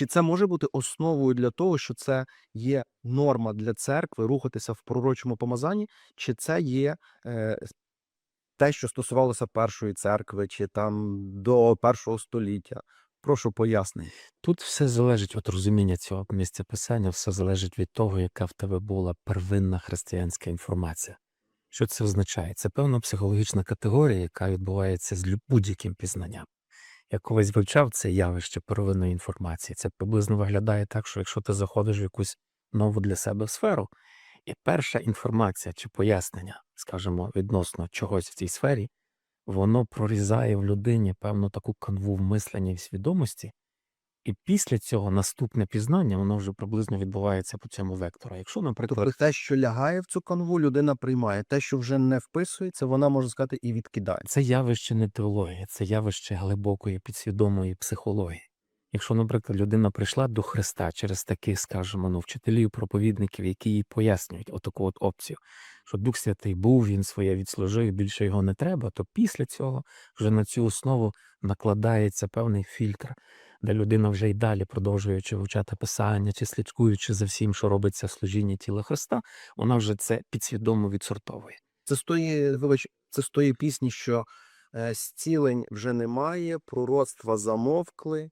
Чи це може бути основою для того, що це є норма для церкви рухатися в пророчому помазанні, чи це є е, те, що стосувалося першої церкви, чи там до першого століття? Прошу пояснення. Тут все залежить від розуміння цього місця писання, все залежить від того, яка в тебе була первинна християнська інформація. Що це означає? Це певна психологічна категорія, яка відбувається з будь-яким пізнанням. Я колись вивчав це явище первинної інформації. Це приблизно виглядає так, що якщо ти заходиш в якусь нову для себе сферу, і перша інформація чи пояснення, скажімо, відносно чогось в цій сфері, воно прорізає в людині певну таку канву в мисленні і свідомості, і після цього наступне пізнання, воно вже приблизно відбувається по цьому вектору. Якщо, наприклад, Тобто те, що лягає в цю канву, людина приймає. Те, що вже не вписується, вона може сказати і відкидає. це явище не теологія, це явище глибокої підсвідомої психології. Якщо, наприклад, людина прийшла до Христа через таких, скажімо, ну, вчителів, проповідників, які їй пояснюють отаку от опцію, що Дух Святий був, він своє відслужив, більше його не треба, то після цього вже на цю основу накладається певний фільтр, де людина вже й далі, продовжуючи вивчати писання чи слідкуючи за всім, що робиться в служінні тіла Христа, вона вже це підсвідомо відсортовує. Це з тої, вибач, це з тої пісні, що е, зцілень вже немає, пророцтва замовкли,